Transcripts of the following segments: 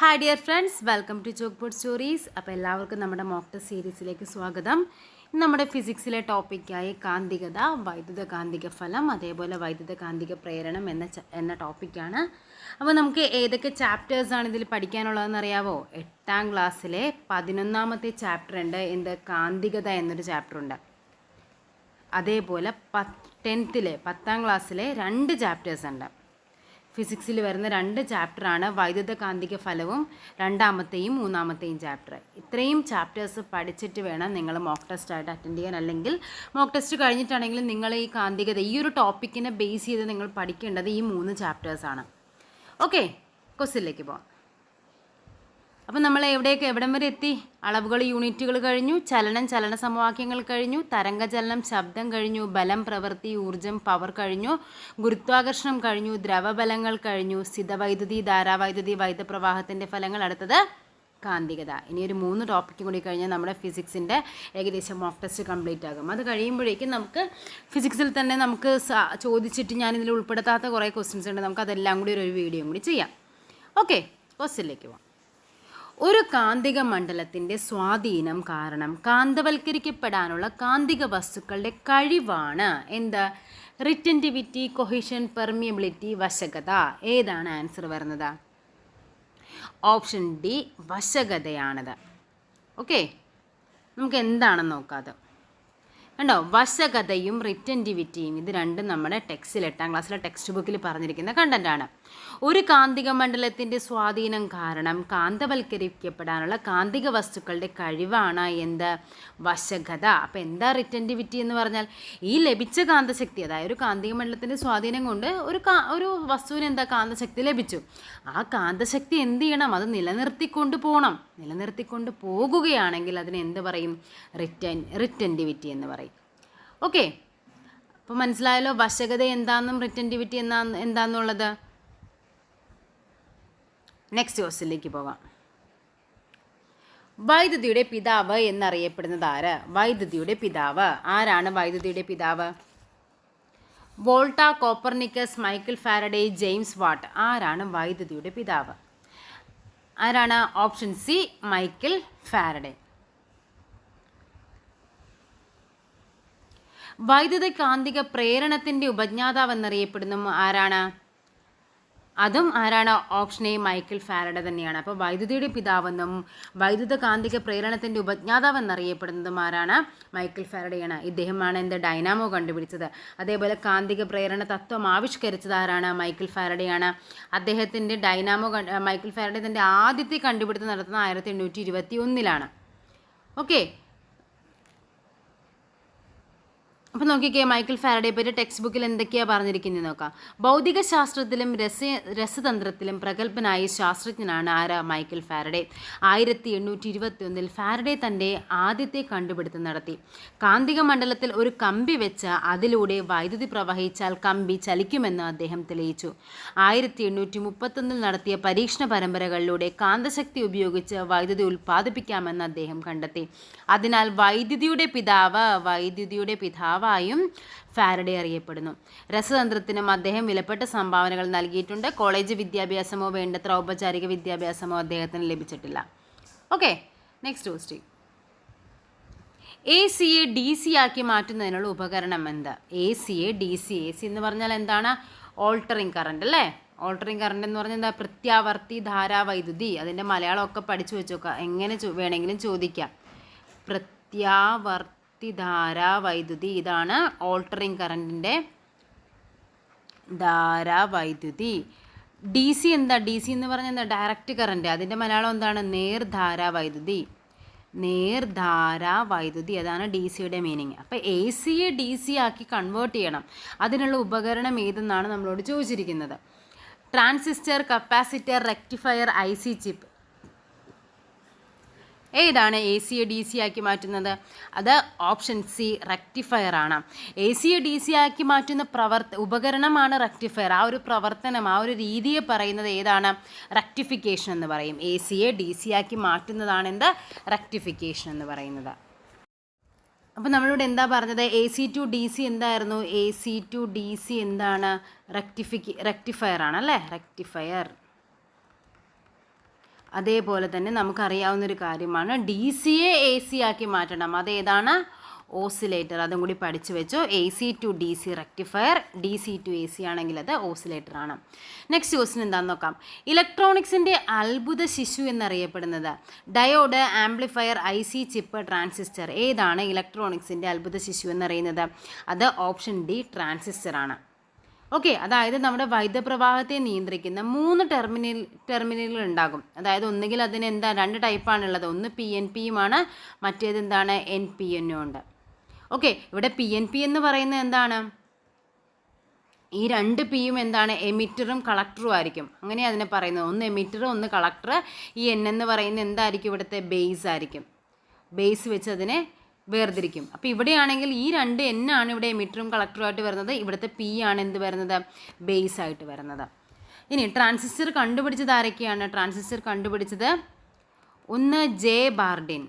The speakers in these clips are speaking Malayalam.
Hi dear friends welcome to chalk board stories അപ്പോൾ എല്ലാവർക്കും നമ്മുടെ മോക്ട സീരീസിലേക്ക് സ്വാഗതം. നമ്മുടെ ഫിസിക്സിലെ ടോപ്പിക്കായി കാന്തികത വൈദ്യുത കാന്തിക ഫലം അതേപോലെ വൈദ്യുത കാന്തിക പ്രേരണം എന്ന എന്ന ടോപ്പിക്കാണ് അപ്പോൾ നമുക്ക് ഏതൊക്കെ ചാപ്റ്റേഴ്സാണ് ഇതിൽ പഠിക്കാനുള്ളതെന്ന് അറിയാവോ? എട്ടാം ക്ലാസ്സിലെ പതിനൊന്നാമത്തെ ചാപ്റ്റർ ഉണ്ട്. എന്ത്? കാന്തികത എന്നൊരു ചാപ്റ്റർ ഉണ്ട്. അതേപോലെ പത്ത് ടെൻത്തിലെ പത്താം ക്ലാസ്സിലെ രണ്ട് ചാപ്റ്റേഴ്സ് ഉണ്ട്. ഫിസിക്സിൽ വരുന്ന രണ്ട് ചാപ്റ്ററാണ് വൈദ്യുത കാന്തിക ഫലവും രണ്ടാമത്തെയും മൂന്നാമത്തെയും ചാപ്റ്റർ. ഇത്രയും ചാപ്റ്റേഴ്സ് പഠിച്ചിട്ട് വേണം നിങ്ങൾ മോക്ക് ടെസ്റ്റ് ആയിട്ട് അറ്റൻഡ് ചെയ്യാൻ. അല്ലെങ്കിൽ മോക്ക് ടെസ്റ്റ് കഴിഞ്ഞിട്ടാണെങ്കിലും നിങ്ങൾ ഈ കാന്തികത ഈ ഒരു ടോപ്പിക്കിനെ ബേസ് ചെയ്ത് നിങ്ങൾ പഠിക്കേണ്ടത് ഈ മൂന്ന് ചാപ്റ്റേഴ്സാണ് ഓക്കെ ക്വസ്റ്റിലേക്ക് പോവാം. അപ്പം നമ്മൾ എവിടെയൊക്കെ എവിടം വരെ എത്തി? അളവുകൾ യൂണിറ്റുകൾ കഴിഞ്ഞു ചലനം ചലന സമവാക്യങ്ങൾ കഴിഞ്ഞു തരംഗചലനം ശബ്ദം കഴിഞ്ഞു ബലം പ്രവൃത്തി ഊർജം പവർ കഴിഞ്ഞു ഗുരുത്വാകർഷണം കഴിഞ്ഞു ദ്രവബലങ്ങൾ കഴിഞ്ഞു സ്ഥിതവൈദ്യുതി ധാരാവൈദ്യുതി വൈദ്യുതപ്രവാഹത്തിന്റെ ഫലങ്ങൾ അടുത്തത് കാന്തികത. ഇനി ഒരു മൂന്ന് ടോപ്പിക്കും കൂടി കഴിഞ്ഞാൽ നമ്മുടെ ഫിസിക്സിന്റെ ഏകദേശം മോക്ക് ടെസ്റ്റ് കംപ്ലീറ്റ് ആകും. അത് കഴിയുമ്പോഴേക്കും നമുക്ക് ഫിസിക്സിൽ തന്നെ നമുക്ക് ചോദിച്ചിട്ട് ഞാൻ ഉൾപ്പെടുത്താത്ത കുറേ ക്വസ്റ്റ്യൻസ് ഉണ്ട്. നമുക്ക് അതെല്ലാം കൂടി ഒരു വീഡിയോ കൂടി ചെയ്യാം. ഓക്കെ ക്വസ്റ്റ്യനിലേക്ക് പോവാം. ഒരു കാന്തിക മണ്ഡലത്തിന്റെ സ്വാധീനം കാരണം കാന്തവൽക്കരിക്കപ്പെടാനുള്ള കാന്തിക വസ്തുക്കളുടെ കഴിവാണ്. എന്ത്? റിറ്റന്റിവിറ്റി കൊഹിഷൻ പെർമിയബിലിറ്റി വശകത. ഏതാണ് ആൻസർ വരുന്നത്? Option D വശകതയാണത്. ഓക്കെ നമുക്ക് എന്താണെന്ന് നോക്കാതെ കണ്ടോ? വശകതയും റിറ്റന്റിവിറ്റിയും ഇത് രണ്ടും നമ്മുടെ ടെക്സ്റ്റിൽ എട്ടാം ക്ലാസ്സിലെ ടെക്സ്റ്റ് ബുക്കിൽ പറഞ്ഞിരിക്കുന്ന കണ്ടന്റാണ് ഒരു കാന്തിക മണ്ഡലത്തിന്റെ സ്വാധീനം കാരണം കാന്തവൽക്കരിക്കപ്പെടാനുള്ള കാന്തിക വസ്തുക്കളുടെ കഴിവാണ് എന്ത്? വശകത അപ്പോൾ എന്താ റിറ്റന്റിവിറ്റി എന്ന് പറഞ്ഞാൽ ഈ ലഭിച്ച കാന്തശക്തി അതായത് ഒരു കാന്തിക മണ്ഡലത്തിന്റെ സ്വാധീനം കൊണ്ട് ഒരു ഒരു വസ്തുവിന് എന്താ കാന്തശക്തി ലഭിച്ചു? ആ കാന്തശക്തി എന്ത് ചെയ്യണം? അത് നിലനിർത്തിക്കൊണ്ട് പോകണം നിലനിർത്തിക്കൊണ്ട് പോകുകയാണെങ്കിൽ അതിന് എന്ത് പറയും? റിറ്റൻ റിറ്റന്റിവിറ്റി എന്ന് പറയും. ഓക്കെ അപ്പോൾ മനസ്സിലായല്ലോ വശകത എന്താണെന്നും റിറ്റന്റിവിറ്റി എന്താ എന്താണെന്നുള്ളത് നെക്സ്റ്റ് ക്വസ്റ്റിലേക്ക് പോകാം. വൈദ്യുതിയുടെ പിതാവ് എന്നറിയപ്പെടുന്നത് ആര്? വൈദ്യുതിയുടെ പിതാവ്. ആരാണ് വൈദ്യുതിയുടെ പിതാവ്? Volta Copernicus Michael Faraday James Watt. ആരാണ് വൈദ്യുതിയുടെ പിതാവ്? ആരാണ്? Option C Michael Faraday. വൈദ്യുത കാന്തിക പ്രേരണത്തിന്റെ ഉപജ്ഞാതാവ് എന്നറിയപ്പെടുന്ന. ആരാണ്? അതും ആരാണ് ഓപ്ഷൻ എ മൈക്കിൾ ഫാരഡ തന്നെയാണ്. അപ്പോൾ വൈദ്യുതിയുടെ പിതാവെന്നും വൈദ്യുത കാന്തിക പ്രേരണത്തിന്റെ ഉപജ്ഞാതാവ് എന്നറിയപ്പെടുന്നതും ആരാണ് മൈക്കിൾ ഫാരഡയാണ്. ഇദ്ദേഹമാണ് എന്ത് ഡൈനാമോ കണ്ടുപിടിച്ചത്. അതേപോലെ കാന്തിക പ്രേരണ തത്വം ആവിഷ്കരിച്ചത് ആരാണ് മൈക്കിൾ ഫാരഡയാണ്. അദ്ദേഹത്തിന്റെ ഡൈനാമോ മൈക്കിൾ ഫാരഡേ തന്റെ ആദ്യത്തെ കണ്ടുപിടുത്തം നടത്തുന്നത് ആയിരത്തി എണ്ണൂറ്റി ഇരുപത്തി ഒന്നിലാണ്. ഓക്കെ. അപ്പം നോക്കിക്കേ മൈക്കിൾ ഫാരഡേ പറ്റി ടെക്സ്റ്റ് ബുക്കിൽ എന്തൊക്കെയാണ് പറഞ്ഞിരിക്കുന്നത് നോക്കാം. ഭൗതിക ശാസ്ത്രത്തിലും രസ രസതന്ത്രത്തിലും പ്രഗത്ഭനായ ശാസ്ത്രജ്ഞനാണ് ആരാ മൈക്കിൾ ഫാരഡേ. ആയിരത്തി എണ്ണൂറ്റി ഇരുപത്തി ഒന്നിൽ ഫാരഡേ തന്റെ ആദ്യത്തെ കണ്ടുപിടുത്തം നടത്തി. കാന്തിക മണ്ഡലത്തിൽ ഒരു കമ്പി വെച്ച അതിലൂടെ വൈദ്യുതി പ്രവഹിച്ചാൽ കമ്പി ചലിക്കുമെന്ന് അദ്ദേഹം തെളിയിച്ചു. ആയിരത്തി എണ്ണൂറ്റി മുപ്പത്തൊന്നിൽ നടത്തിയ പരീക്ഷണ പരമ്പരകളിലൂടെ കാന്തശക്തി ഉപയോഗിച്ച് വൈദ്യുതി ഉൽപ്പാദിപ്പിക്കാമെന്ന് അദ്ദേഹം കണ്ടെത്തി. അതിനാൽ വൈദ്യുതിയുടെ പിതാവ് വൈദ്യുതിയുടെ പിതാവായും ഫാരഡെ അറിയപ്പെടുന്നു. രസതന്ത്രത്തിനും അദ്ദേഹം വിലപ്പെട്ട സംഭാവനകൾ നൽകിയിട്ടുണ്ട്. കോളേജ് വിദ്യാഭ്യാസമോ വേണ്ടത്ര ഔപചാരിക വിദ്യാഭ്യാസമോ അദ്ദേഹത്തിന് ലഭിച്ചിട്ടില്ല. Okay next question. എ സിയെ ഡി സി ആക്കി മാറ്റുന്നതിനുള്ള ഉപകരണം എന്താ? എ സിയെ ഡി സി എ സി എന്ന് പറഞ്ഞാൽ എന്താണ്? ഓൾട്ടറിങ് കറണ്ട് അല്ലേ? ഓൾട്ടറിങ് കറണ്ട് എന്ന് പറഞ്ഞാൽ എന്താ? പ്രത്യാവർത്തി ധാരാവൈദ്യുതി അതിന്റെ മലയാളമൊക്കെ പഠിച്ചു വെച്ചോക്കുക എങ്ങനെ വേണമെങ്കിലും ചോദിക്കാം. പ്രത്യാവർത്തി ധാരാവൈദ്യുതി ഇതാണ് ഓൾട്ടറിങ് കറണ്ടിന്റെ ധാരാവൈദ്യുതി ഡി സി എന്താ? ഡി സി എന്ന് പറഞ്ഞാൽ എന്താ? ഡയറക്റ്റ് കറന്റ് അതിന്റെ മലയാളം എന്താണ്? നേർധാരാവൈദ്യുതി നേർധാരാവൈദ്യുതി അതാണ് ഡി സിയുടെ മീനിങ് അപ്പോൾ എ സിയെ ഡി സി ആക്കി കൺവേർട്ട് ചെയ്യണം. അതിനുള്ള ഉപകരണം ഏതെന്നാണ് നമ്മളോട് ചോദിച്ചിരിക്കുന്നത്. Transistor capacitor rectifier I C chip ഏതാണ് എ സിയെ ഡി സി ആക്കി മാറ്റുന്നത്? അത് ഓപ്ഷൻ സി റെക്ടിഫയർ ആണ്. എ സിയെ ഡി സി ആക്കി മാറ്റുന്ന പ്രവർത്ത ഉപകരണമാണ് റെക്ടിഫയർ ആ ഒരു പ്രവർത്തനം ആ ഒരു രീതിയെ പറയുന്നത് ഏതാണ്? റെക്ടിഫിക്കേഷൻ എന്ന് പറയും. എ സിയെ ഡി സി ആക്കി മാറ്റുന്നതാണ് എന്ത്? റെക്ടിഫിക്കേഷൻ എന്ന് പറയുന്നത്. അപ്പോൾ നമ്മളിവിടെ എന്താ പറഞ്ഞത്? A C to D C എന്തായിരുന്നു? A C to D C എന്താണ്? റെക്ടിഫിക്ക റെക്ടിഫയർ ആണ് അല്ലേ? റെക്ടിഫയർ അതേപോലെ തന്നെ നമുക്കറിയാവുന്നൊരു കാര്യമാണ്. ഡി സിയെ എ സി ആക്കി മാറ്റണം. അതേതാണ് ഓസിലേറ്റർ. അതും കൂടി പഠിച്ചു വെച്ചു. A C to D C rectifier. D C to A C ആണെങ്കിൽ അത് ഓസിലേറ്റർ ആണ്. നെക്സ്റ്റ് ക്വസ്റ്റ്യൻ എന്താണെന്ന് നോക്കാം. ഇലക്ട്രോണിക്സിന്റെ അത്ഭുത ശിശു എന്നറിയപ്പെടുന്നത്. Diode amplifier I C chip transistor. ഏതാണ് ഇലക്ട്രോണിക്സിന്റെ അത്ഭുത ശിശു എന്നറിയുന്നത്? അത് ഓപ്ഷൻ ഡി ട്രാൻസിസ്റ്റർ ആണ്. ഓക്കെ അതായത് നമ്മുടെ വൈദ്യുതപ്രവാഹത്തെ നിയന്ത്രിക്കുന്ന മൂന്ന് ടെർമിനൽ ടെർമിനലുകൾ ഉണ്ടാകും. അതായത് ഒന്നുകിൽ അതിന് എന്താ രണ്ട് ടൈപ്പാണുള്ളത് ഒന്ന് പി എൻ പിയുമാണ് മറ്റേത് എന്താണ് എൻ പി എന്നും ഉണ്ട്. ഓക്കെ ഇവിടെ പി എൻ പി എന്ന് പറയുന്നത് എന്താണ്? ഈ രണ്ട് പിയും എന്താണ്? എമിറ്ററും കളക്ടറും ആയിരിക്കും. അങ്ങനെ അതിനെ പറയുന്നത്. ഒന്ന് എമിറ്റർ ഒന്ന് കളക്ടർ ഈ എൻ എന്ന് പറയുന്നത് എന്തായിരിക്കും? ഇവിടുത്തെ ബേസ് ആയിരിക്കും. ബേസ് വെച്ച് അതിനെ വേർതിരിക്കും. അപ്പോൾ ഇവിടെയാണെങ്കിൽ ഈ രണ്ട് എൻ ആണ് ഇവിടെ എമിറ്ററും കളക്ടറുമായിട്ട് വരുന്നത്. ഇവിടുത്തെ പി ആണ് എന്ത് വരുന്നത്? ബേസ് ആയിട്ട് വരുന്നത്. ഇനി ട്രാൻസിസ്റ്റർ കണ്ടുപിടിച്ചത് ആരൊക്കെയാണ്? ട്രാൻസിസ്റ്റർ കണ്ടുപിടിച്ചത് ഒന്ന് ജെ ബാർഡിൻ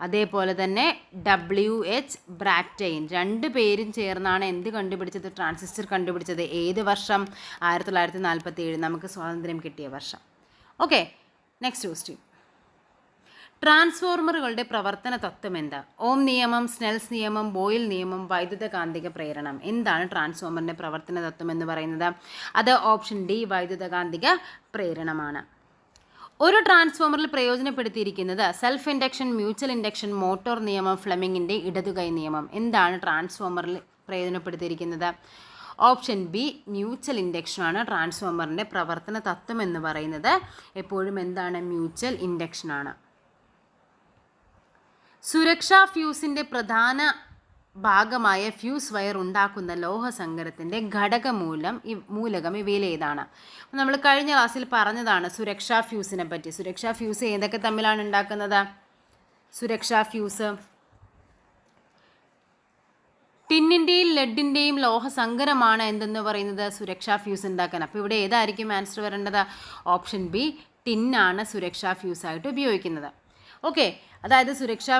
അതേപോലെ തന്നെ ഡബ്ല്യു എച്ച് ബ്രാറ്റൈൻ രണ്ട് പേരും ചേർന്നാണ് എന്ത് കണ്ടുപിടിച്ചത്? ട്രാൻസിസ്റ്റർ കണ്ടുപിടിച്ചത്. ഏത് വർഷം? ആയിരത്തി തൊള്ളായിരത്തി നാൽപ്പത്തി ഏഴ് നമുക്ക് സ്വാതന്ത്ര്യം കിട്ടിയ വർഷം. ഓക്കെ നെക്സ്റ്റ് ക്വസ്റ്റ്യൻ ട്രാൻസ്ഫോർമറുകളുടെ പ്രവർത്തന തത്വം എന്താ? ഓം നിയമം സ്നെൽസ് നിയമം ബോയിൽ നിയമം വൈദ്യുത കാന്തിക പ്രേരണം. എന്താണ് ട്രാൻസ്ഫോർമറിന്റെ പ്രവർത്തന തത്വം എന്ന് പറയുന്നത്? അത് ഓപ്ഷൻ ഡി വൈദ്യുത കാന്തിക പ്രേരണമാണ്. ഒരു ട്രാൻസ്ഫോമറിൽ പ്രയോജനപ്പെടുത്തിയിരിക്കുന്നത് self induction mutual induction motor നിയമം ഫ്ലെമിങ്ങിന്റെ ഇടതുകൈ നിയമം. എന്താണ് ട്രാൻസ്ഫോമറിൽ പ്രയോജനപ്പെടുത്തിയിരിക്കുന്നത്? ഓപ്ഷൻ ബി മ്യൂച്വൽ ഇൻഡക്ഷനാണ് ട്രാൻസ്ഫോമറിന്റെ പ്രവർത്തന തത്വം എന്ന് പറയുന്നത്. എപ്പോഴും എന്താണ്? മ്യൂച്വൽ ഇൻഡക്ഷനാണ്. സുരക്ഷാ ഫ്യൂസിന്റെ പ്രധാന ഭാഗമായ ഫ്യൂസ് വയർ ഉണ്ടാക്കുന്ന ലോഹസങ്കരത്തിന്റെ ഘടകമൂലം ഈ മൂലകം ഇവയിലേതാണ്. നമ്മൾ കഴിഞ്ഞ ക്ലാസ്സിൽ പറഞ്ഞതാണ് സുരക്ഷാ ഫ്യൂസിനെ പറ്റി. സുരക്ഷാ ഫ്യൂസ് ഏതൊക്കെ തമ്മിലാണ് ഉണ്ടാക്കുന്നത്? സുരക്ഷാ ഫ്യൂസ് ടിന്നിന്റെയും ലെഡിന്റെയും ലോഹസങ്കരമാണ് എന്തെന്ന് പറയുന്നത്? സുരക്ഷാ ഫ്യൂസ് ഉണ്ടാക്കാൻ. അപ്പോൾ ഇവിടെ ഏതായിരിക്കും ആൻസർ വരേണ്ടത്? ഓപ്ഷൻ ബി ടിന്നാണ് സുരക്ഷാ ഫ്യൂസായിട്ട് ഉപയോഗിക്കുന്നത്. ഓക്കെ അതായത് സുരക്ഷാ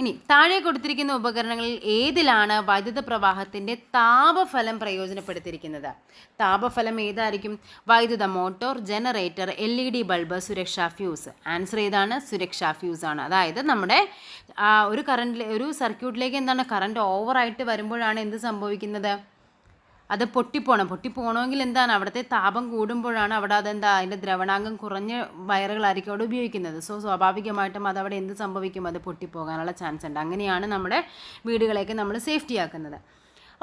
ഇനി താഴെ കൊടുത്തിരിക്കുന്ന ഉപകരണങ്ങളിൽ ഏതിലാണ് വൈദ്യുത പ്രവാഹത്തിന്റെ താപഫലം പ്രയോജനപ്പെടുത്തിയിരിക്കുന്നത്? താപഫലം ഏതായിരിക്കും? വൈദ്യുത motor generator L E D bulb സുരക്ഷാ ഫ്യൂസ്. ആൻസർ ഏതാണ്? സുരക്ഷാ ഫ്യൂസ് ആണ്. അതായത് നമ്മുടെ ഒരു കറണ്ടിൽ ഒരു സർക്യൂട്ടിലേക്ക് എന്താണ് കറണ്ട് ഓവറായിട്ട് വരുമ്പോഴാണ് എന്ത് സംഭവിക്കുന്നത്? അത് പൊട്ടിപ്പോണം. പൊട്ടിപ്പോണമെങ്കിൽ എന്താണ്? അവിടുത്തെ താപം കൂടുമ്പോഴാണ് അവിടെ അതെന്താ? അതിന്റെ ദ്രവണാംഗം കുറഞ്ഞ വയറുകളായിരിക്കും അവിടെ ഉപയോഗിക്കുന്നത്. സോ സ്വാഭാവികമായിട്ടും അത് അവിടെ എന്ത് സംഭവിക്കും? അത് പൊട്ടിപ്പോകാനുള്ള ചാൻസ് ഉണ്ട് അങ്ങനെയാണ് നമ്മുടെ വീടുകളെയൊക്കെ നമ്മൾ സേഫ്റ്റി ആക്കുന്നത്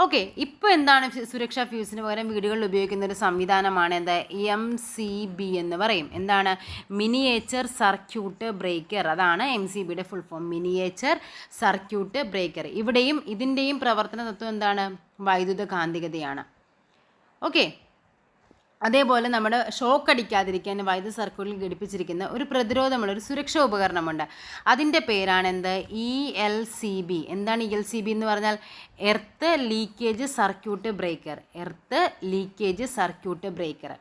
ഓക്കെ ഇപ്പോൾ എന്താണ് സുരക്ഷാ ഫ്യൂസിന് പകരം വീടുകളിൽ ഉപയോഗിക്കുന്ന ഒരു സംവിധാനമാണ് എന്താ എം സി ബി എന്ന് പറയും. എന്താണ്? Miniature circuit breaker. അതാണ് എം സി ബിയുടെ full form miniature circuit breaker. ഇവിടെയും ഇതിന്റെയും പ്രവർത്തന തത്വം എന്താണ്? വൈദ്യുത കാന്തികതയാണ് ഓക്കെ അതേപോലെ നമ്മുടെ ഷോക്ക് അടിക്കാതിരിക്കാൻ വൈദ്യുത സർക്യൂട്ടിൽ ഘടിപ്പിച്ചിരിക്കുന്ന ഒരു പ്രതിരോധമുള്ള ഒരു സുരക്ഷാ ഉപകരണമുണ്ട്. അതിന്റെ പേരാണ് എന്ത് ഇ എൽ സി ബി എന്താണ് ഇ എൽ സി ബി എന്ന് പറഞ്ഞാൽ earth leakage circuit breaker earth leakage circuit breaker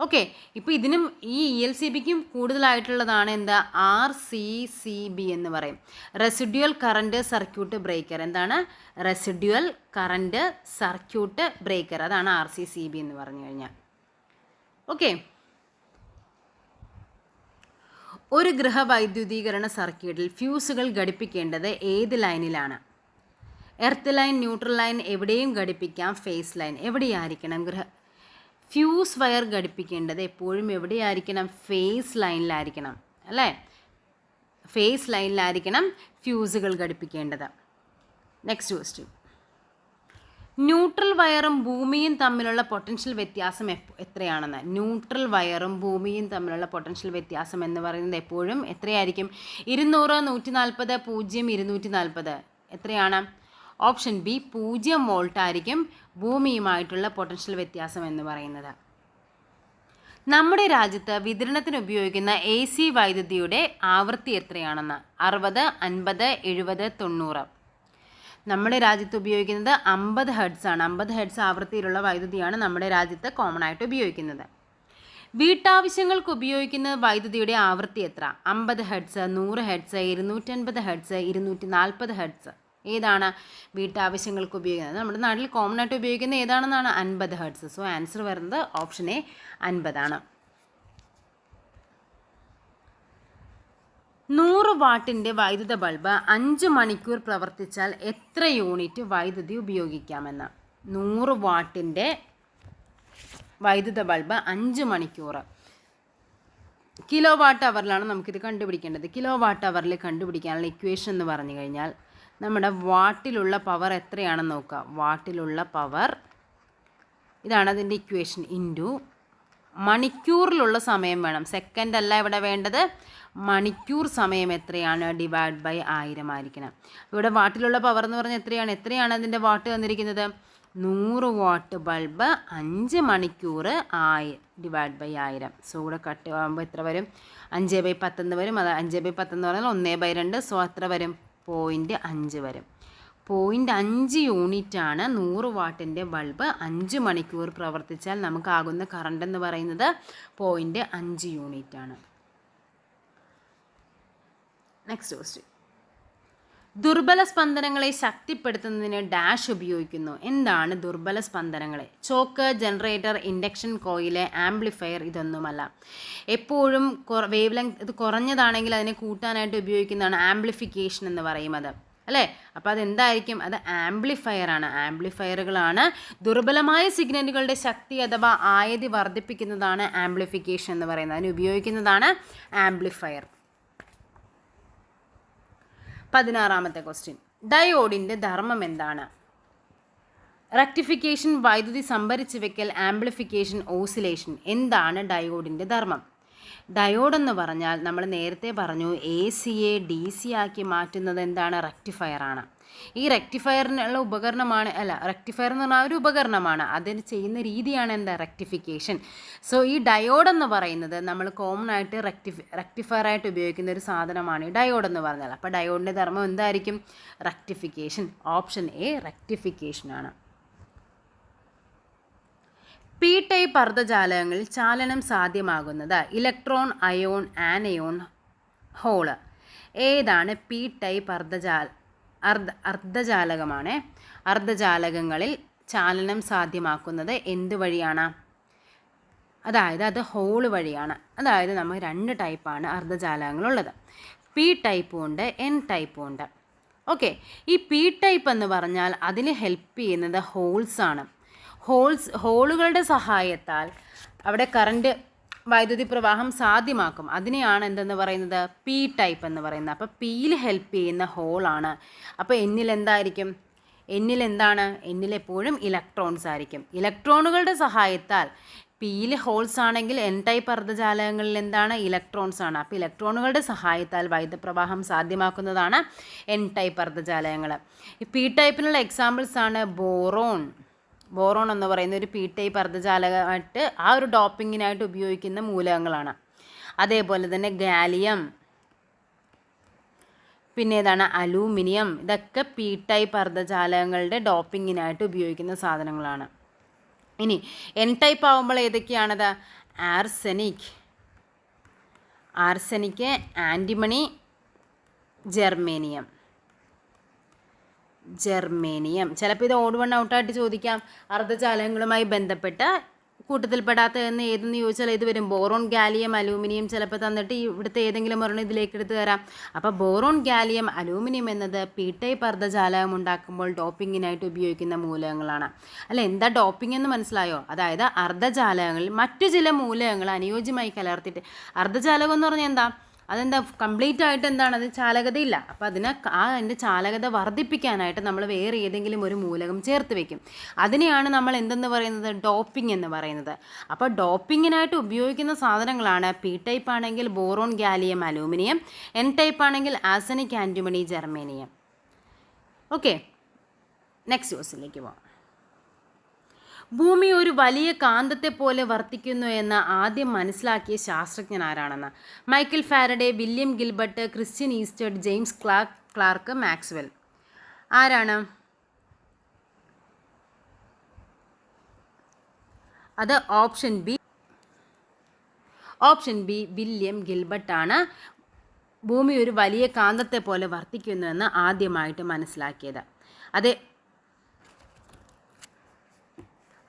okay ഇപ്പോൾ ഇതിനും ഈ ഇ എൽ സി ബിക്കും കൂടുതലായിട്ടുള്ളതാണ് എന്താ? ആർ സി സി ബി എന്ന് പറയും. റെസിഡ്യുവൽ കറണ്ട് സർക്യൂട്ട് ബ്രേക്കർ എന്താണ്? റെസിഡ്യുവൽ കറണ്ട് സർക്യൂട്ട് ബ്രേക്കർ അതാണ് ആർ സി സി ബി എന്ന് പറഞ്ഞു കഴിഞ്ഞാൽ. ഓക്കെ. ഒരു ഗൃഹവൈദ്യുതീകരണ സർക്യൂട്ടിൽ ഫ്യൂസുകൾ ഘടിപ്പിക്കേണ്ടത് ഏത് ലൈനിലാണ്? എർത്ത് ലൈൻ ന്യൂട്രൽ ലൈൻ എവിടെയും ഘടിപ്പിക്കാം ഫേസ് ലൈൻ എവിടെയായിരിക്കണം? ഗൃഹ ഫ്യൂസ് വയർ ഘടിപ്പിക്കേണ്ടത് എപ്പോഴും എവിടെയായിരിക്കണം? ഫേസ് ലൈനിലായിരിക്കണം അല്ലേ? ഫേസ് ലൈനിലായിരിക്കണം ഫ്യൂസുകൾ ഘടിപ്പിക്കേണ്ടത്. നെക്സ്റ്റ് ക്വസ്റ്റ്യൻ ന്യൂട്രൽ വയറും ഭൂമിയും തമ്മിലുള്ള പൊട്ടൻഷ്യൽ വ്യത്യാസം എത്രയാണെന്ന്. ന്യൂട്രൽ വയറും ഭൂമിയും തമ്മിലുള്ള പൊട്ടൻഷ്യൽ വ്യത്യാസം എന്ന് പറയുന്നത് എപ്പോഴും എത്രയായിരിക്കും? ഇരുന്നൂറ് നൂറ്റി നാൽപ്പത് പൂജ്യം ഇരുന്നൂറ്റി നാൽപ്പത് എത്രയാണ്? ഓപ്ഷൻ ബി പൂജ്യം വോൾട്ട് ആയിരിക്കും ഭൂമിയുമായിട്ടുള്ള പൊട്ടൻഷ്യൽ വ്യത്യാസം എന്ന് പറയുന്നത്. നമ്മുടെ രാജ്യത്ത് വിതരണത്തിന് ഉപയോഗിക്കുന്ന എ സി വൈദ്യുതിയുടെ ആവൃത്തി എത്രയാണെന്ന്? അറുപത് അൻപത് എഴുപത് തൊണ്ണൂറ്. നമ്മുടെ രാജ്യത്ത് ഉപയോഗിക്കുന്നത് അമ്പത് ഹെഡ്സ് ആണ്. അമ്പത് ഹെഡ്സ് ആവൃത്തിയിലുള്ള വൈദ്യുതിയാണ് നമ്മുടെ രാജ്യത്ത് കോമൺ ആയിട്ട് ഉപയോഗിക്കുന്നത്. വീട്ടാവശ്യങ്ങൾക്ക് ഉപയോഗിക്കുന്ന വൈദ്യുതിയുടെ ആവൃത്തി എത്ര? അമ്പത് ഹെഡ്സ് നൂറ് ഹെഡ്സ് ഇരുന്നൂറ്റൻപത് ഹെഡ്സ് ഇരുന്നൂറ്റി നാൽപ്പത് ഹെഡ്സ്. ഏതാണ് വീട്ടാവശ്യങ്ങൾക്ക് ഉപയോഗിക്കുന്നത്? നമ്മുടെ നാട്ടിൽ കോമൺ ആയിട്ട് ഉപയോഗിക്കുന്ന ഏതാണെന്നാണ്? അൻപത് ഹെഡ്സ്. സോ ആൻസർ വരുന്നത് ഓപ്ഷൻ എ അൻപതാണ്. നൂറ് വാട്ടിന്റെ വൈദ്യുത ബൾബ് അഞ്ച് മണിക്കൂർ പ്രവർത്തിച്ചാൽ എത്ര യൂണിറ്റ് വൈദ്യുതി ഉപയോഗിക്കാമെന്ന്? നൂറ് വാട്ടിന്റെ വൈദ്യുത ബൾബ് അഞ്ച് മണിക്കൂർ. കിലോ വാട്ട് അവറിലാണ് നമുക്കിത് കണ്ടുപിടിക്കേണ്ടത്. കിലോ വാട്ട് അവറിൽ കണ്ടുപിടിക്കാനുള്ള ഇക്വേഷൻ എന്ന് പറഞ്ഞു കഴിഞ്ഞാൽ നമ്മുടെ വാട്ടിലുള്ള പവർ എത്രയാണെന്ന് നോക്കുക. വാട്ടിലുള്ള പവർ ഇതാണ് അതിന്റെ ഇക്വേഷൻ ഇന്റു മണിക്കൂറിലുള്ള സമയം വേണം. സെക്കൻഡ് അല്ല ഇവിടെ വേണ്ടത്. മണിക്കൂർ സമയം എത്രയാണ്? ഡിവൈഡ് ബൈ ആയിരം ആയിരിക്കണം. ഇവിടെ വാട്ടിലുള്ള പവർ എന്ന് പറഞ്ഞാൽ എത്രയാണ്? എത്രയാണ് അതിന്റെ വാട്ട് വന്നിരിക്കുന്നത് നൂറ് വാട്ട് ബൾബ് അഞ്ച് മണിക്കൂർ ആയി ഡിവൈഡ് ബൈ ആയിരം. സോ ഇവിടെ കട്ട് ആകുമ്പോൾ എത്ര വരും? അഞ്ച് ബൈ പത്തെന്ന് വരും. അത് അഞ്ച് ബൈ പത്തെന്ന് പറഞ്ഞാൽ ഒന്നേ ബൈ രണ്ട്. സോ അത്ര വരും. പോയിന്റ് അഞ്ച് വരും. പോയിന്റ് അഞ്ച് യൂണിറ്റാണ് നൂറ് വാട്ടിന്റെ ബൾബ് അഞ്ച് മണിക്കൂർ പ്രവർത്തിച്ചാൽ നമുക്കാകുന്ന കറണ്ട് എന്ന് പറയുന്നത് പോയിന്റ് അഞ്ച് യൂണിറ്റാണ്. നെക്സ്റ്റ് ക്വസ്റ്റ്യൻ ദുർബല സ്പന്ദനങ്ങളെ ശക്തിപ്പെടുത്തുന്നതിന് ഡാഷ് ഉപയോഗിക്കുന്നു. എന്താണ് ദുർബല സ്പന്ദനങ്ങളെ? Choke generator induction coil amplifier ഇതൊന്നുമല്ല. എപ്പോഴും വേവ് ലെങ്ത് ഇത് കുറഞ്ഞതാണെങ്കിൽ അതിനെ കൂട്ടാനായിട്ട് ഉപയോഗിക്കുന്നതാണ് ആംപ്ലിഫിക്കേഷൻ എന്ന് പറയുന്നത്. അല്ലേ? അപ്പോൾ അതെന്തായിരിക്കും? അത് ആംപ്ലിഫയർ ആണ്. ആംപ്ലിഫയറുകളാണ് ദുർബലമായ സിഗ്നലുകളുടെ ശക്തി അഥവാ ആയതി വർദ്ധിപ്പിക്കുന്നതാണ് ആംപ്ലിഫിക്കേഷൻ എന്ന് പറയുന്നത്. അതിന് ഉപയോഗിക്കുന്നതാണ് ആംപ്ലിഫയർ പതിനാറാമത്തെ ക്വസ്റ്റ്യൻ ഡയോഡിന്റെ ധർമ്മം എന്താണ്? റക്ടിഫിക്കേഷൻ വൈദ്യുതി സംഭരിച്ചു വെക്കൽ ആംപ്ലിഫിക്കേഷൻ ഓസിലേഷൻ എന്താണ് ഡയോഡിന്റെ ധർമ്മം? ഡയോഡ് എന്ന് പറഞ്ഞാൽ നമ്മൾ നേരത്തെ പറഞ്ഞു എ സിയെ ഡി സി ആക്കി മാറ്റുന്നത് എന്താണ്? റെക്ടിഫയർ ആണ്. ഈ റെക്ടിഫയറിനുള്ള ഉപകരണമാണ് അല്ല റെക്ടിഫയർ എന്ന് പറഞ്ഞാൽ ഒരു ഉപകരണമാണ്. അതിന് ചെയ്യുന്ന രീതിയാണ് എന്താ? റെക്ടിഫിക്കേഷൻ സോ ഈ ഡയോഡ് എന്ന് പറയുന്നത് നമ്മൾ കോമൺ ആയിട്ട് റെക്ടിഫി റെക്ടിഫയറായിട്ട് ഉപയോഗിക്കുന്ന ഒരു സാധനമാണ് ഈ ഡയോഡ് എന്ന് പറഞ്ഞാൽ. അപ്പോൾ ഡയോഡിന്റെ ധർമ്മം എന്തായിരിക്കും? റെക്ടിഫിക്കേഷൻ ഓപ്ഷൻ എ റെക്ടിഫിക്കേഷൻ ആണ്. പി ടൈപ്പ് അർദ്ധജാലകങ്ങളിൽ ചാലനം സാധ്യമാകുന്നത് ഇലക്ട്രോൺ അയോൺ ആനയോൺ ഹോൾ ഏതാണ് പി ടൈപ്പ് അർദ്ധജാല അർദ്ധ അർദ്ധജാലകമാണ്. അർദ്ധജാലകങ്ങളിൽ ചാലനം സാധ്യമാക്കുന്നത് എന്ത് വഴിയാണ്? അതായത് അത് ഹോൾ വഴിയാണ്. അതായത് നമ്മൾ രണ്ട് ടൈപ്പാണ് അർദ്ധജാലകങ്ങളുള്ളത്. പി ടൈപ്പും ഉണ്ട് എൻ ടൈപ്പും ഉണ്ട്. ഓക്കെ. ഈ പി ടൈപ്പ് എന്ന് പറഞ്ഞാൽ അതിന് ഹെൽപ്പ് ചെയ്യുന്നത് ഹോൾസ് ആണ്. ഹോൾസ് ഹോളുകളുടെ സഹായത്താൽ അവിടെ കറണ്ട് വൈദ്യുതി പ്രവാഹം സാധ്യമാക്കും. അതിനെയാണ് എന്തെന്ന് പറയുന്നത്? പി ടൈപ്പ് എന്ന് പറയുന്നത്. അപ്പോൾ പിയിൽ ഹെൽപ്പ് ചെയ്യുന്ന ഹോളാണ് അപ്പോൾ എന്നിൽ എന്തായിരിക്കും? എന്നിൽ എന്താണ്? എന്നിൽ എപ്പോഴും ഇലക്ട്രോൺസ് ആയിരിക്കും. ഇലക്ട്രോണുകളുടെ സഹായത്താൽ പിയിൽ ഹോൾസ് ആണെങ്കിൽ എൻ ടൈപ്പ് അർദ്ധജാലകങ്ങളിൽ എന്താണ്? ഇലക്ട്രോൺസ് ആണ്. അപ്പോൾ ഇലക്ട്രോണുകളുടെ സഹായത്താൽ വൈദ്യുതപ്രവാഹം സാധ്യമാക്കുന്നതാണ് എൻ ടൈപ്പ് അർദ്ധജാലകങ്ങൾ. പി ടൈപ്പിനുള്ള എക്സാമ്പിൾസ് ആണ് ബോറോൺ. ബോറോൺ എന്ന് പറയുന്ന ഒരു പീട്ടൈ പർദ്ധജാലകമായിട്ട് ആ ഒരു ഡോപ്പിങ്ങിനായിട്ട് ഉപയോഗിക്കുന്ന മൂലകങ്ങളാണ്. അതേപോലെ തന്നെ ഗാലിയം പിന്നെ ഏതാണ്? അലൂമിനിയം ഇതൊക്കെ പീട്ടൈ പർദ്ധജാലകങ്ങളുടെ ഡോപ്പിങ്ങിനായിട്ട് ഉപയോഗിക്കുന്ന സാധനങ്ങളാണ്. ഇനി എൻ ടൈപ്പ് ആവുമ്പോൾ ഏതൊക്കെയാണത്? Arsenic arsenic antimony germanium germanium ചിലപ്പോൾ ഇത് ഓട് വൺ ഔട്ടായിട്ട് ചോദിക്കാം. അർദ്ധചാലകങ്ങളുമായി ബന്ധപ്പെട്ട കൂട്ടത്തിൽപ്പെടാത്ത എന്ന് ഏതെന്ന് ചോദിച്ചാൽ ഇത് വരും. ബോറോൺ ഗാലിയം അലൂമിനിയം ചിലപ്പോൾ തന്നിട്ട് ഇവിടുത്തെ ഏതെങ്കിലും ഒരെണ്ണം ഇതിലേക്ക് എടുത്ത് തരാം. അപ്പോൾ ബോറോൺ ഗാലിയം അലൂമിനിയം എന്നത് പി ടൈപ്പ് അർദ്ധജാലകം ഉണ്ടാക്കുമ്പോൾ ഡോപ്പിങ്ങിനായിട്ട് ഉപയോഗിക്കുന്ന മൂലകങ്ങളാണ്. അല്ല എന്താ ഡോപ്പിംഗ് എന്ന് മനസ്സിലായോ? അതായത് അർദ്ധജാലകങ്ങളിൽ മറ്റു ചില മൂലകങ്ങൾ അനുയോജ്യമായി കലർത്തിയിട്ട്. അർദ്ധജാലകം എന്ന് പറഞ്ഞാൽ എന്താ? അതെന്താ കംപ്ലീറ്റ് ആയിട്ട് എന്താണ്? അത് ചാലകതയില്ല. അപ്പോൾ അതിനെ ആ അതിന്റെ ചാലകത വർദ്ധിപ്പിക്കാനായിട്ട് നമ്മൾ വേറെ ഏതെങ്കിലും ഒരു മൂലകം ചേർത്ത് വെക്കും. അതിനെയാണ് നമ്മൾ എന്തെന്ന് പറയുന്നത്? ഡോപ്പിംഗ് എന്ന് പറയുന്നത്. അപ്പോൾ ഡോപ്പിങ്ങിനായിട്ട് ഉപയോഗിക്കുന്ന സാധനങ്ങളാണ് പി ടൈപ്പ് ആണെങ്കിൽ boron gallium aluminium N type ആണെങ്കിൽ arsenic antimony germanium okay next ക്വസ്റ്റിലേക്ക് പോകാം ഭൂമി ഒരു വലിയ കാന്തത്തെ പോലെ വർത്തിക്കുന്നു എന്ന് ആദ്യം മനസ്സിലാക്കിയ ശാസ്ത്രജ്ഞൻ ആരാണെന്ന്? Michael Faraday William Gilbert Christian Oersted James Clerk Clerk Maxwell. ആരാണ്? അത് option B option B William ഗിൽബർട്ടാണ് ഭൂമി ഒരു വലിയ കാന്തത്തെ പോലെ വർത്തിക്കുന്നുവെന്ന് ആദ്യമായിട്ട് മനസ്സിലാക്കിയത്. അതെ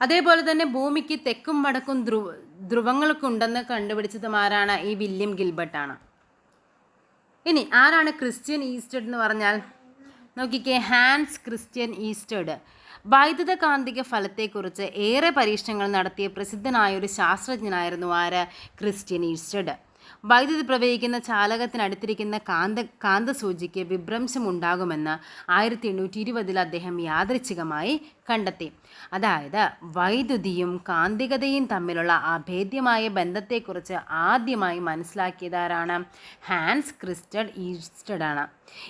അതേപോലെ തന്നെ ഭൂമിക്ക് തെക്കും വടക്കും ധ്രുവ ധ്രുവങ്ങൾക്കുണ്ടെന്ന് കണ്ടുപിടിച്ചതും ആരാണ് ഈ വില്യം ഗിൽബർട്ടാണ്. ഇനി ആരാണ് ക്രിസ്ത്യൻ ഈസ്റ്റേഡ് എന്ന് പറഞ്ഞാൽ? നോക്കിക്കേ ഹാൻസ് ക്രിസ്ത്യൻ ഈസ്റ്റേഡ്. വൈദ്യുത കാന്തിക ഫലത്തെക്കുറിച്ച് ഏറെ പരീക്ഷണങ്ങൾ നടത്തിയ പ്രസിദ്ധനായ ഒരു ശാസ്ത്രജ്ഞനായിരുന്നു ആര്? Christian Oersted. വൈദ്യുതി പ്രവഹിക്കുന്ന ചാലകത്തിനടുത്തിരിക്കുന്ന കാന്ത കാന്തസൂചിക്ക് വിഭ്രംശം ഉണ്ടാകുമെന്ന് ആയിരത്തി എണ്ണൂറ്റി ഇരുപതിൽ അദ്ദേഹം യാദൃച്ഛികമായി കണ്ടെത്തി. അതായത് വൈദ്യുതിയും കാന്തികതയും തമ്മിലുള്ള അഭേദ്യമായ ബന്ധത്തെക്കുറിച്ച് ആദ്യമായി മനസ്സിലാക്കിയതാരാണ്? ഹാൻസ് ക്രിസ്റ്റഡ് ഈസ്റ്റഡ് ആണ്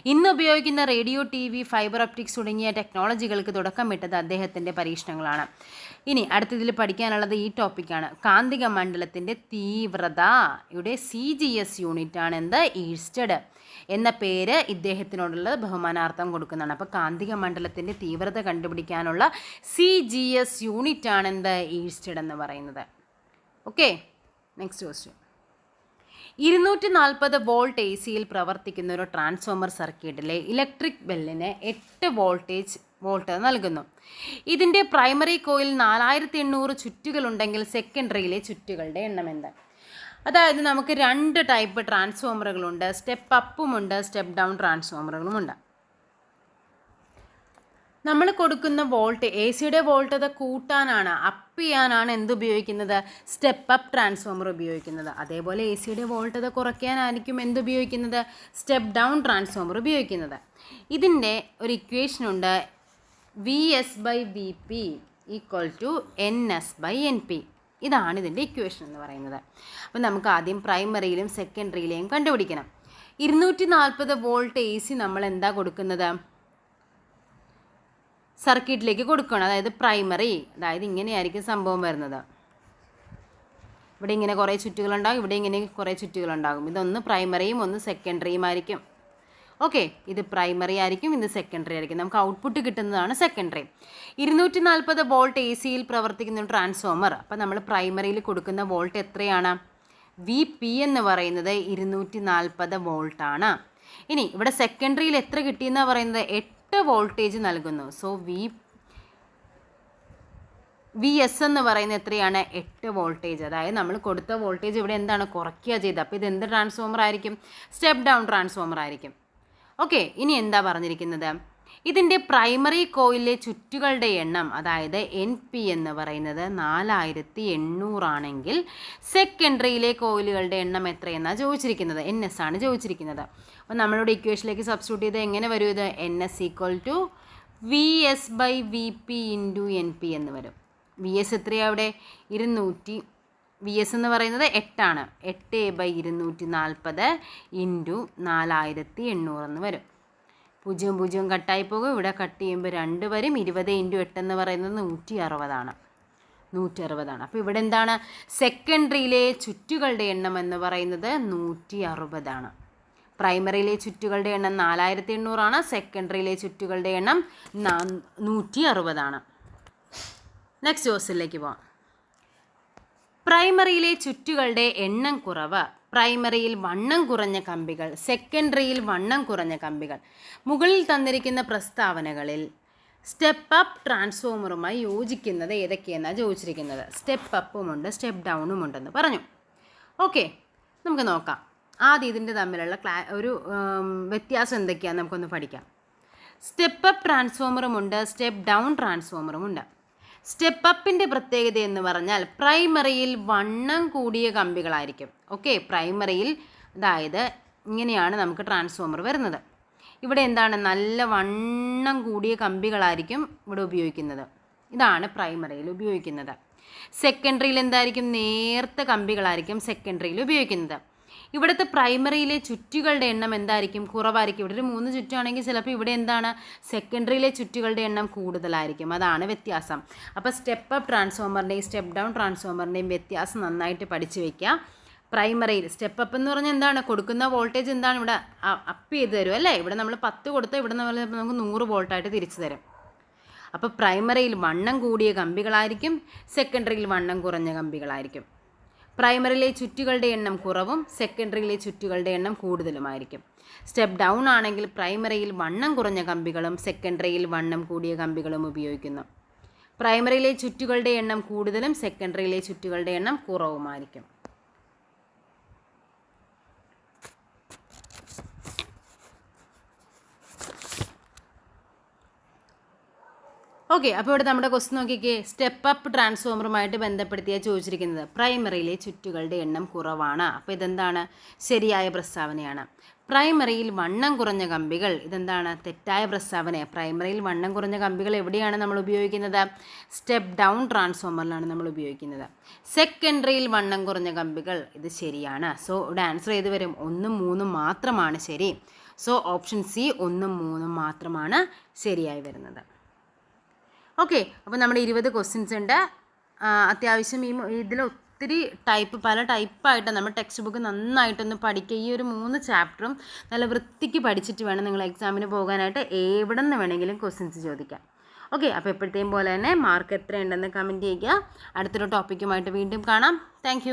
ഇന്ന് ഉപയോഗിക്കുന്ന radio T V fibre optics തുടങ്ങിയ ടെക്നോളജികൾക്ക് തുടക്കമിട്ടത് അദ്ദേഹത്തിന്റെ പരീക്ഷണങ്ങളാണ്. ഇനി അടുത്തതിൽ പഠിക്കാനുള്ളത് ഈ ടോപ്പിക്കാണ്. കാന്തിക മണ്ഡലത്തിന്റെ തീവ്രതയുടെ സി ജി എസ് യൂണിറ്റാണ് എന്ത്? ഈസ്റ്റഡ് എന്ന പേര് ഇദ്ദേഹത്തിനോടുള്ള ബഹുമാനാർത്ഥം കൊടുക്കുന്നതാണ്. അപ്പോൾ കാന്തിക മണ്ഡലത്തിന്റെ തീവ്രത കണ്ടുപിടിക്കാനുള്ള സി ജി എസ് യൂണിറ്റാണ് എന്ത്? ഈസ്റ്റഡ് എന്ന് പറയുന്നത്. ഓക്കെ നെക്സ്റ്റ് ക്വസ്റ്റ്യൻ ഇരുന്നൂറ്റി നാൽപ്പത് വോൾട്ട് എ സിയിൽ പ്രവർത്തിക്കുന്ന ഒരു ട്രാൻസ്ഫോമർ സർക്യൂട്ടിലെ ഇലക്ട്രിക് ബെല്ലിന് എട്ട് വോൾട്ടേജ് വോൾട്ട് നൽകുന്നു. ഇതിന്റെ പ്രൈമറി കോയിൽ നാലായിരത്തി എണ്ണൂറ് ചുറ്റുകളുണ്ടെങ്കിൽ സെക്കൻഡറിയിലെ ചുറ്റുകളുടെ എണ്ണം എന്ത്? അതായത് നമുക്ക് രണ്ട് ടൈപ്പ് ട്രാൻസ്ഫോമറുകളുണ്ട് സ്റ്റെപ്പ് അപ്പുമുണ്ട് സ്റ്റെപ്പ് ഡൗൺ ട്രാൻസ്ഫോമറുകളുമുണ്ട് നമ്മൾ കൊടുക്കുന്ന വോൾട്ട് എ സിയുടെ വോൾട്ടത കൂട്ടാനാണ് അപ്പ് ചെയ്യാനാണ് എന്തുപയോഗിക്കുന്നത് സ്റ്റെപ്പ് അപ്പ് ട്രാൻസ്ഫോമർ ഉപയോഗിക്കുന്നത്. അതേപോലെ എ സിയുടെ വോൾട്ടത കുറയ്ക്കാനായിരിക്കും എന്തുപയോഗിക്കുന്നത് സ്റ്റെപ്പ് ഡൗൺ ട്രാൻസ്ഫോമർ ഉപയോഗിക്കുന്നത്. ഇതിന്റെ ഒരു ഇക്വേഷൻ ഉണ്ട് V S by V P equal to N S by N P ഇതാണ് ഇതിന്റെ ഇക്വേഷൻ എന്ന് പറയുന്നത്. അപ്പോൾ നമുക്ക് ആദ്യം പ്രൈമറിയിലും സെക്കൻഡറിയിലെയും കണ്ടുപിടിക്കണം. ഇരുന്നൂറ്റി നാൽപ്പത് വോൾട്ട് എ സി നമ്മൾ എന്താ കൊടുക്കുന്നത്? സർക്യൂട്ടിലേക്ക് കൊടുക്കണം. അതായത് പ്രൈമറി അതായത് ഇങ്ങനെയായിരിക്കും സംഭവം വരുന്നത്. ഇവിടെ ഇങ്ങനെ കുറേ ചുറ്റുകളുണ്ടാകും ഇവിടെ ഇങ്ങനെ കുറേ ചുറ്റുകളുണ്ടാകും. ഇതൊന്ന് പ്രൈമറിയും ഒന്ന് സെക്കൻഡറിയും ആയിരിക്കും ഓക്കെ ഇത് പ്രൈമറി ആയിരിക്കും ഇത് സെക്കൻഡറി ആയിരിക്കും. നമുക്ക് ഔട്ട്പുട്ട് കിട്ടുന്നതാണ് സെക്കൻഡറി ഇരുന്നൂറ്റി നാൽപ്പത് വോൾട്ട് എ സിയിൽ പ്രവർത്തിക്കുന്ന ട്രാൻസ്ഫോമർ അപ്പോൾ നമ്മൾ പ്രൈമറിയിൽ കൊടുക്കുന്ന വോൾട്ട് എത്രയാണ്? വി പി എന്ന് പറയുന്നത് ഇരുന്നൂറ്റി നാൽപ്പത് വോൾട്ടാണ് ഇനി ഇവിടെ സെക്കൻഡറിയിൽ എത്ര കിട്ടിയെന്നാണ് പറയുന്നത്? എട്ട് വോൾട്ടേജ് നൽകുന്നു. സോ വി വി എസ് എന്ന് പറയുന്നത് എത്രയാണ്? എട്ട് വോൾട്ടേജ് അതായത് നമ്മൾ കൊടുത്ത വോൾട്ടേജ് ഇവിടെ എന്താണ്? കുറയ്ക്കുക ചെയ്തത്. അപ്പോൾ ഇത് എന്ത് ട്രാൻസ്ഫോമർ ആയിരിക്കും? സ്റ്റെപ്പ് ഡൗൺ ട്രാൻസ്ഫോമർ ആയിരിക്കും. ഓക്കെ ഇനി എന്താ പറഞ്ഞിരിക്കുന്നത്? ഇതിന്റെ പ്രൈമറി കോയിലിലെ ചുറ്റുകളുടെ എണ്ണം അതായത് എൻ പി എന്ന് പറയുന്നത് നാലായിരത്തി എണ്ണൂറാണെങ്കിൽ സെക്കൻഡറിയിലെ കോയിലുകളുടെ എണ്ണം എത്രയെന്നാണ് ചോദിച്ചിരിക്കുന്നത്? എൻ എസ് ആണ് ചോദിച്ചിരിക്കുന്നത്. അപ്പോൾ നമ്മളുടെ ഇക്വേഷനിലേക്ക് സബ്സ്റ്റിറ്റ്യൂട്ട് ചെയ്ത് എങ്ങനെ വരും ഇത്? N S equal to V S by V P into N P എന്ന് വരും. വി എസ് എത്രയാണ് അവിടെ? ഇരുന്നൂറ്റി വി എസ് എന്ന് പറയുന്നത് എട്ടാണ്. എട്ട് ബൈ ഇരുന്നൂറ്റി നാൽപ്പത് ഇന്റു നാലായിരത്തി എണ്ണൂറ് എന്ന് വരും. പൂജ്യം പൂജ്യം കട്ടായി പോകും. ഇവിടെ കട്ട് ചെയ്യുമ്പോൾ രണ്ട് വരും. ഇരുപത് ഇന്റു എട്ട് എന്ന് പറയുന്നത് നൂറ്റി അറുപതാണ് നൂറ്റി അറുപതാണ് അപ്പോൾ ഇവിടെ എന്താണ്? സെക്കൻഡറിയിലെ ചുറ്റുകളുടെ എണ്ണം എന്ന് പറയുന്നത് നൂറ്റി അറുപതാണ് പ്രൈമറിയിലെ ചുറ്റുകളുടെ എണ്ണം നാലായിരത്തി എണ്ണൂറാണ് സെക്കൻഡറിയിലെ ചുറ്റുകളുടെ എണ്ണം നൂറ്റി അറുപതാണ് നെക്സ്റ്റ് ക്വസ്റ്റിലേക്ക് പോവാം. പ്രൈമറിയിലെ ചുറ്റുകളുടെ എണ്ണം കുറവ്. പ്രൈമറിയിൽ വണ്ണം കുറഞ്ഞ കമ്പികൾ സെക്കൻഡറിയിൽ വണ്ണം കുറഞ്ഞ കമ്പികൾ മുകളിൽ തന്നിരിക്കുന്ന പ്രസ്താവനകളിൽ സ്റ്റെപ്പ് അപ്പ് ട്രാൻസ്ഫോമറുമായി യോജിക്കുന്നത് ഏതൊക്കെയെന്നാണ് ചോദിച്ചിരിക്കുന്നത്. സ്റ്റെപ്പ് അപ്പുമുണ്ട് സ്റ്റെപ്പ് ഡൗണും ഉണ്ടെന്ന് പറഞ്ഞു. ഓക്കെ നമുക്ക് നോക്കാം. ആദ്യം ഇതിന്റെ തമ്മിലുള്ള ക്ലാ ഒരു വ്യത്യാസം എന്തൊക്കെയാണെന്ന് നമുക്കൊന്ന് പഠിക്കാം. സ്റ്റെപ്പ് അപ്പ് ട്രാൻസ്ഫോമറുമുണ്ട് സ്റ്റെപ്പ് ഡൗൺ ട്രാൻസ്ഫോമറുമുണ്ട് സ്റ്റെപ്പ് അപ്പിന്റെ പ്രത്യേകത എന്ന് പറഞ്ഞാൽ പ്രൈമറിയിൽ വണ്ണം കൂടിയ കമ്പികളായിരിക്കും. ഓക്കെ പ്രൈമറിയിൽ അതായത് ഇങ്ങനെയാണ് നമുക്ക് ട്രാൻസ്ഫോമർ വരുന്നത്. ഇവിടെ എന്താണ്? നല്ല വണ്ണം കൂടിയ കമ്പികളായിരിക്കും ഇവിടെ ഉപയോഗിക്കുന്നത്. ഇതാണ് പ്രൈമറിയിൽ ഉപയോഗിക്കുന്നത്. സെക്കൻഡറിയിൽ എന്തായിരിക്കും? നേർത്ത കമ്പികളായിരിക്കും സെക്കൻഡറിയിൽ ഉപയോഗിക്കുന്നത്. ഇവിടുത്തെ പ്രൈമറിയിലെ ചുറ്റുകളുടെ എണ്ണം എന്തായിരിക്കും? കുറവായിരിക്കും. ഇവിടെ ഒരു മൂന്ന് ചുറ്റുവാണെങ്കിൽ ചിലപ്പോൾ ഇവിടെ എന്താണ്? സെക്കൻഡറിയിലെ ചുറ്റുകളുടെ എണ്ണം കൂടുതലായിരിക്കും. അതാണ് വ്യത്യാസം. അപ്പോൾ സ്റ്റെപ്പ് അപ്പ് ട്രാൻസ്ഫോമറിന്റെയും സ്റ്റെപ്പ് ഡൗൺ ട്രാൻസ്ഫോമറിന്റെയും വ്യത്യാസം നന്നായിട്ട് പഠിച്ചു വയ്ക്കുക. പ്രൈമറിയിൽ സ്റ്റെപ്പ് അപ്പ് എന്ന് പറഞ്ഞാൽ എന്താണ്? കൊടുക്കുന്ന വോൾട്ടേജ് എന്താണ്? ഇവിടെ അപ്പ് ചെയ്ത് തരും അല്ലേ? ഇവിടെ നമ്മൾ പത്ത് കൊടുത്താൽ ഇവിടെ നിന്ന് നമുക്ക് നൂറ് വോൾട്ടായിട്ട് തിരിച്ചു തരും. അപ്പോൾ പ്രൈമറിയിൽ വണ്ണം കൂടിയ കമ്പികളായിരിക്കും. സെക്കൻഡറിയിൽ വണ്ണം കുറഞ്ഞ കമ്പികളായിരിക്കും. പ്രൈമറിയിലെ ചുറ്റുകളുടെ എണ്ണം കുറവും സെക്കൻഡറിയിലെ ചുറ്റുകളുടെ എണ്ണം കൂടുതലുമായിരിക്കും. സ്റ്റെപ്പ് ഡൗൺ ആണെങ്കിൽ പ്രൈമറിയിൽ വണ്ണം കുറഞ്ഞ കമ്പികളും സെക്കൻഡറിയിൽ വണ്ണം കൂടിയ കമ്പികളും ഉപയോഗിക്കുന്നു. പ്രൈമറിയിലെ ചുറ്റുകളുടെ എണ്ണം കൂടുതലും സെക്കൻഡറിയിലെ ചുറ്റുകളുടെ എണ്ണം കുറവുമായിരിക്കും. ഓക്കെ അപ്പോൾ ഇവിടെ നമ്മുടെ ക്വസ്റ്റ് നോക്കിക്കേ. സ്റ്റെപ്പ് അപ്പ് ട്രാൻസ്ഫോമറുമായിട്ട് ബന്ധപ്പെടുത്തിയാണ് ചോദിച്ചിരിക്കുന്നത്. പ്രൈമറിയിലെ ചുറ്റുകളുടെ എണ്ണം കുറവാണ്. അപ്പോൾ ഇതെന്താണ്? ശരിയായ പ്രസ്താവനയാണ്. പ്രൈമറിയിൽ വണ്ണം കുറഞ്ഞ കമ്പികൾ ഇതെന്താണ്? തെറ്റായ പ്രസ്താവന. പ്രൈമറിയിൽ വണ്ണം കുറഞ്ഞ കമ്പികൾ എവിടെയാണ് നമ്മൾ ഉപയോഗിക്കുന്നത്? സ്റ്റെപ്പ് ഡൗൺ ട്രാൻസ്ഫോമറിലാണ് നമ്മൾ ഉപയോഗിക്കുന്നത്. സെക്കൻഡറിയിൽ വണ്ണം കുറഞ്ഞ കമ്പികൾ ഇത് ശരിയാണ്. സോ ഇവിടെ ആൻസർ ചെയ്ത് വരും? ഒന്നും മൂന്നും മാത്രമാണ് ശരി. സോ ഓപ്ഷൻ സി ഒന്നും മൂന്നും മാത്രമാണ് ശരിയായി വരുന്നത്. ഓക്കെ അപ്പോൾ നമ്മുടെ ഇരുപത് ക്വസ്റ്റ്യൻസ് ഉണ്ട്. അത്യാവശ്യം ഈ ഇതിൽ ഒത്തിരി ടൈപ്പ് പല ടൈപ്പായിട്ട് നമ്മൾ ടെക്സ്റ്റ് ബുക്ക് നന്നായിട്ടൊന്ന് പഠിക്കുക. ഈ ഒരു മൂന്ന് ചാപ്റ്ററും നല്ല വൃത്തിക്ക് പഠിച്ചിട്ട് വേണം നിങ്ങൾ എക്സാമിന് പോകാനായിട്ട് എവിടെ നിന്ന് വേണമെങ്കിലും ക്വസ്റ്റ്യൻസ് ചോദിക്കാം ഓക്കെ അപ്പോൾ എപ്പോഴത്തെയും പോലെ തന്നെ മാർക്ക് എത്രയുണ്ടെന്ന് കമന്റ് ചെയ്യുക. അടുത്തൊരു ടോപ്പിക്കുമായിട്ട് വീണ്ടും കാണാം. താങ്ക്